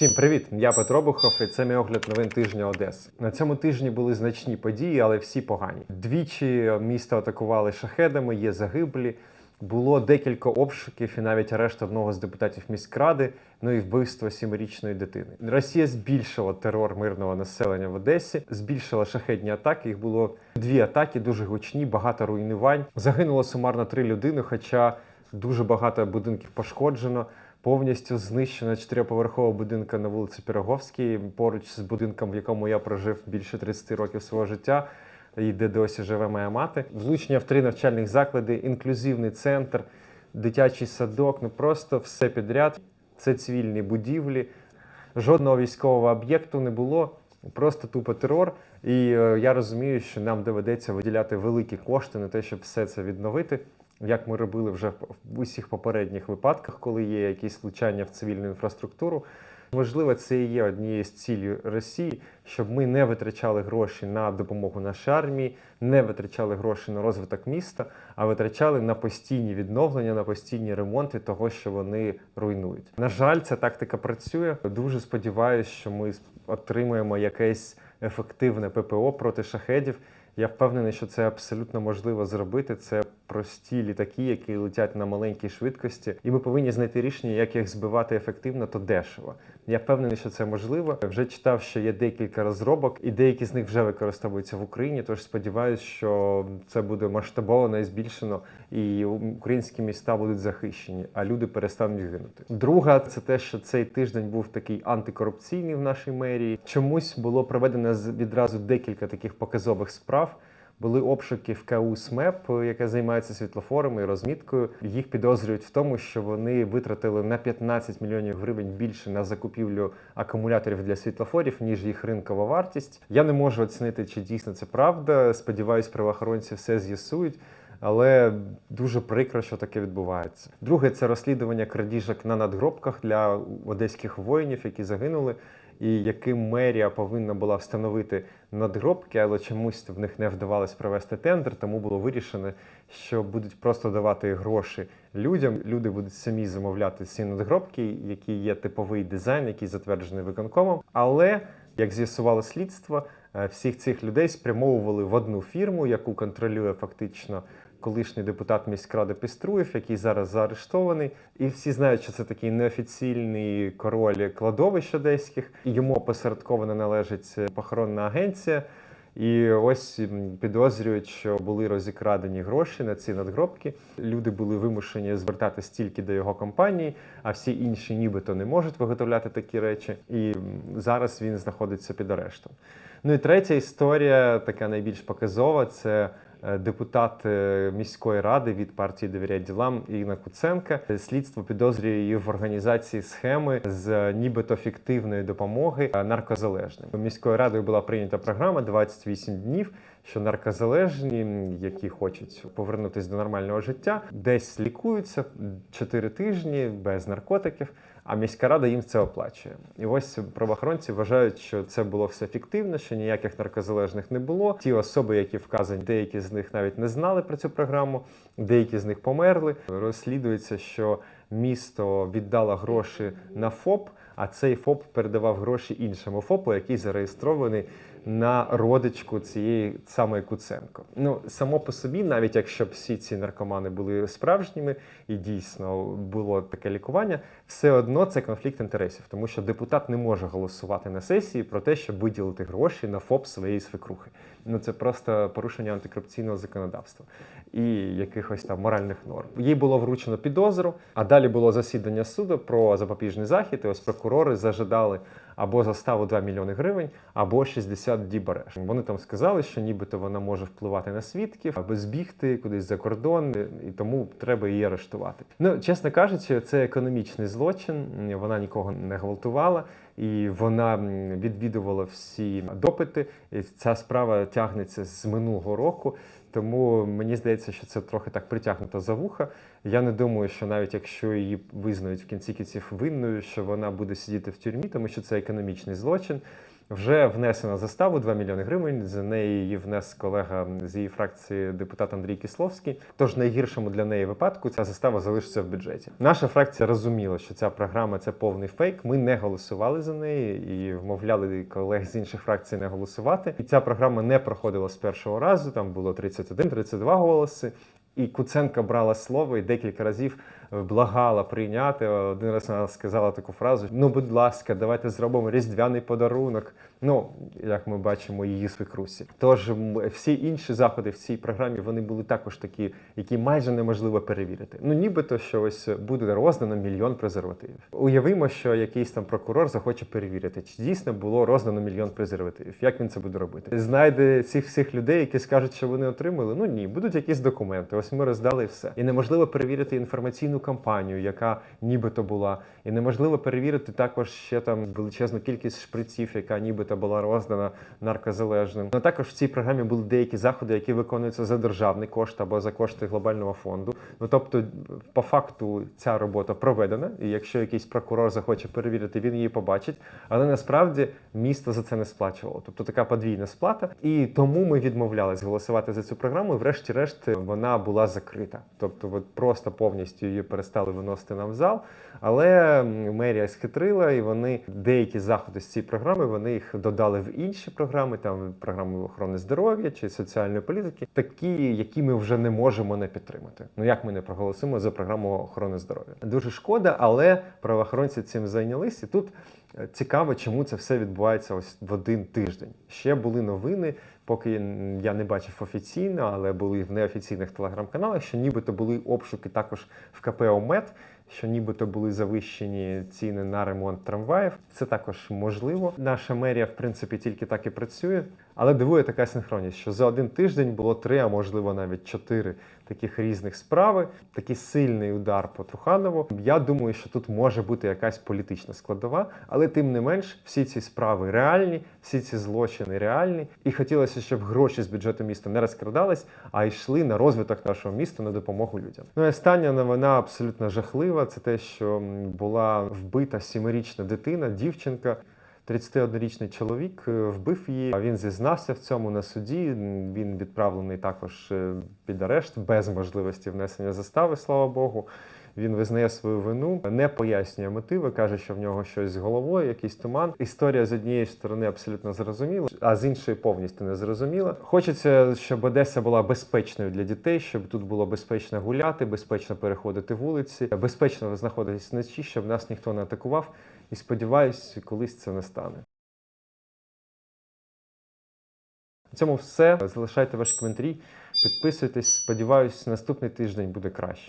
Всім привіт! Я Петро Бухов, і це мій огляд новин тижня Одеси. На цьому тижні були значні події, але всі погані. Двічі місто атакували шахедами, є загиблі. Було декілька обшуків і навіть арешт одного з депутатів міськради, ну і вбивство сімирічної дитини. Росія збільшила терор мирного населення в Одесі, збільшила шахедні атаки. Їх було дві атаки, дуже гучні, багато руйнувань. Загинуло сумарно три людини, хоча дуже багато будинків пошкоджено. Повністю знищена чотириповерхова будинка на вулиці Піроговській, поруч з будинком, в якому я прожив більше 30 років свого життя, і де досі живе моя мати. Влучення в три навчальних заклади, інклюзивний центр, дитячий садок, ну просто все підряд. Це цивільні будівлі. Жодного військового об'єкту не було, просто тупо терор. І е, я розумію, що нам доведеться виділяти великі кошти на те, щоб все це відновити як ми робили вже в усіх попередніх випадках, коли є якісь влучання в цивільну інфраструктуру. Можливо, це і є однією з цілей Росії, щоб ми не витрачали гроші на допомогу нашій армії, не витрачали гроші на розвиток міста, а витрачали на постійні відновлення, на постійні ремонти того, що вони руйнують. На жаль, ця тактика працює. Дуже сподіваюся, що ми отримаємо якесь ефективне ППО проти шахедів. Я впевнений, що це абсолютно можливо зробити. Це прості літаки, які летять на маленькій швидкості, і ми повинні знайти рішення, як їх збивати ефективно та дешево. Я впевнений, що це можливо. Вже читав, що є декілька розробок, і деякі з них вже використовуються в Україні. Тож сподіваюся, що це буде масштабовано і збільшено, і українські міста будуть захищені, а люди перестануть гинути. Друга це те, що цей тиждень був такий антикорупційний в нашій мерії. Чомусь було проведено відразу декілька таких показових справ. Були обшуки в КУ СМЕП, яке займається світлофорами і розміткою. Їх підозрюють в тому, що вони витратили на 15 мільйонів гривень більше на закупівлю акумуляторів для світлофорів, ніж їх ринкова вартість. Я не можу оцінити, чи дійсно це правда. Сподіваюсь, правоохоронці все з'ясують. Але дуже прикро, що таке відбувається. Друге це розслідування крадіжок на надгробках для одеських воїнів, які загинули і яким мерія повинна була встановити надгробки, але чомусь в них не вдавалось провести тендер, тому було вирішено, що будуть просто давати гроші людям. Люди будуть самі замовляти ці надгробки, які є типовий дизайн, який затверджений виконкомом. Але як з'ясувало слідство, е, всіх цих людей спрямовували в одну фірму, яку контролює фактично колишній депутат міськради Піструєв, який зараз заарештований. І всі знають, що це такий неофіційний король кладовищ одеських. Йому опосередковано належить похоронна агенція. І ось підозрюють, що були розікрадені гроші на ці надгробки. Люди були вимушені звертатись тільки до його компанії, а всі інші, нібито, не можуть виготовляти такі речі. І зараз він знаходиться під арештом. Ну і третя історія, така найбільш показова, це Е, депутат е, міської ради від партії «Довіряй ділам Інна Куценка. Слідство підозрює її в організації схеми з нібито фіктивної допомоги наркозалежним. Міською радою була прийнята програма 28 днів. Що наркозалежні, які хочуть повернутися до нормального життя, десь лікуються 4 тижні без наркотиків а міська рада їм це оплачує. І ось правоохоронці вважають, що це було все фіктивно, що ніяких наркозалежних не було. Ті особи, які вказані, деякі з них навіть не знали про цю програму, деякі з них померли. Розслідується, що місто віддало гроші на ФОП, а цей ФОП передавав гроші іншому ФОПу, який зареєстрований на родичку цієї самої Куценко. Ну само по собі, навіть якщо б всі ці наркомани були справжніми і дійсно було таке лікування, все одно це конфлікт інтересів, тому що депутат не може голосувати на сесії про те, щоб виділити гроші на ФОП своєї свекрухи. Ну це просто порушення антикорупційного законодавства і якихось там моральних норм. Їй було вручено підозру, а далі було засідання суду про запобіжний захід. і Ось прокурори зажидали або заставу 2 мільйони гривень, або 60 діб арешт. Вони там сказали, що нібито вона може впливати на свідків, аби збігти кудись за кордон, і тому треба її арештувати. Ну, чесно кажучи, це економічний злочин. Вона нікого не гвалтувала. І вона відвідувала всі допити. І Ця справа тягнеться з минулого року. Тому мені здається, що це трохи так притягнуто за вуха. Я не думаю, що навіть якщо її визнають в кінці кінців винною, що вона буде сидіти в тюрмі, тому що це економічний злочин. Вже внесено заставу 2 мільйони гривень. За неї її внес колега з її фракції депутат Андрій Кисловський. Тож найгіршому для неї випадку ця застава залишиться в бюджеті. Наша фракція розуміла, що ця програма це повний фейк. Ми не голосували за неї і вмовляли колег з інших фракцій не голосувати. І ця програма не проходила з першого разу. Там було 31-32 голоси. І Куценка брала слово і декілька разів благала прийняти. Один раз вона сказала таку фразу: Ну, будь ласка, давайте зробимо різдвяний подарунок. Ну, як ми бачимо, її свекрусі. Тож всі інші заходи в цій програмі вони були також такі, які майже неможливо перевірити. Ну, нібито що ось буде роздано мільйон презервативів. Уявимо, що якийсь там прокурор захоче перевірити, чи дійсно було роздано мільйон презервативів. Як він це буде робити? Знайде цих всіх людей, які скажуть, що вони отримали. Ну ні, будуть якісь документи. Ось ми роздали все. І неможливо перевірити інформаційну кампанію, яка нібито була. І неможливо перевірити також ще там величезну кількість шприців, яка нібито була роздана наркозалежним. Ну також в цій програмі були деякі заходи, які виконуються за державний кошт або за кошти глобального фонду. Ну тобто, по факту, ця робота проведена, і якщо якийсь прокурор захоче перевірити, він її побачить. Але насправді місто за це не сплачувало. Тобто така подвійна сплата. І тому ми відмовлялись голосувати за цю програму. Врешті-решт вона була закрита. Тобто, от просто повністю її перестали виносити нам в зал. Але мерія схитрила, і вони деякі заходи з цієї програми вони їх додали в інші програми, там програми охорони здоров'я чи соціальної політики, такі, які ми вже не можемо не підтримати. Ну як ми не проголосимо за програму охорони здоров'я? Дуже шкода, але правоохоронці цим зайнялись. І тут е, цікаво, чому це все відбувається ось в один тиждень. Ще були новини. Поки я не бачив офіційно, але були в неофіційних телеграм-каналах, що нібито були обшуки також в КП ОМЕД, що нібито були завищені ціни на ремонт трамваїв. Це також можливо. Наша мерія, в принципі, тільки так і працює. Але дивує така синхронність, що за один тиждень було три, а можливо навіть чотири таких різних справи. Такий сильний удар по Труханову. Я думаю, що тут може бути якась політична складова, але тим не менш, всі ці справи реальні, всі ці злочини реальні. І хотілося, щоб гроші з бюджету міста не розкрадались, а йшли на розвиток нашого міста на допомогу людям. Ну і остання новина абсолютно жахлива. Це те, що була вбита сімирічна дитина, дівчинка. 31-річний чоловік е, вбив її. Він зізнався в цьому на суді. Він відправлений також е, під арешт без можливості внесення застави, слава Богу. Він визнає свою вину, не пояснює мотиви, каже, що в нього щось з головою, якийсь туман. Історія з однієї сторони абсолютно зрозуміла, а з іншої повністю не зрозуміла. Хочеться, щоб Одеса була безпечною для дітей, щоб тут було безпечно гуляти, безпечно переходити вулиці, безпечно знаходитись вночі, щоб нас ніхто не атакував. І сподіваюсь, колись це не стане. На цьому все. Залишайте ваші коментарі, підписуйтесь. Сподіваюсь, наступний тиждень буде краще.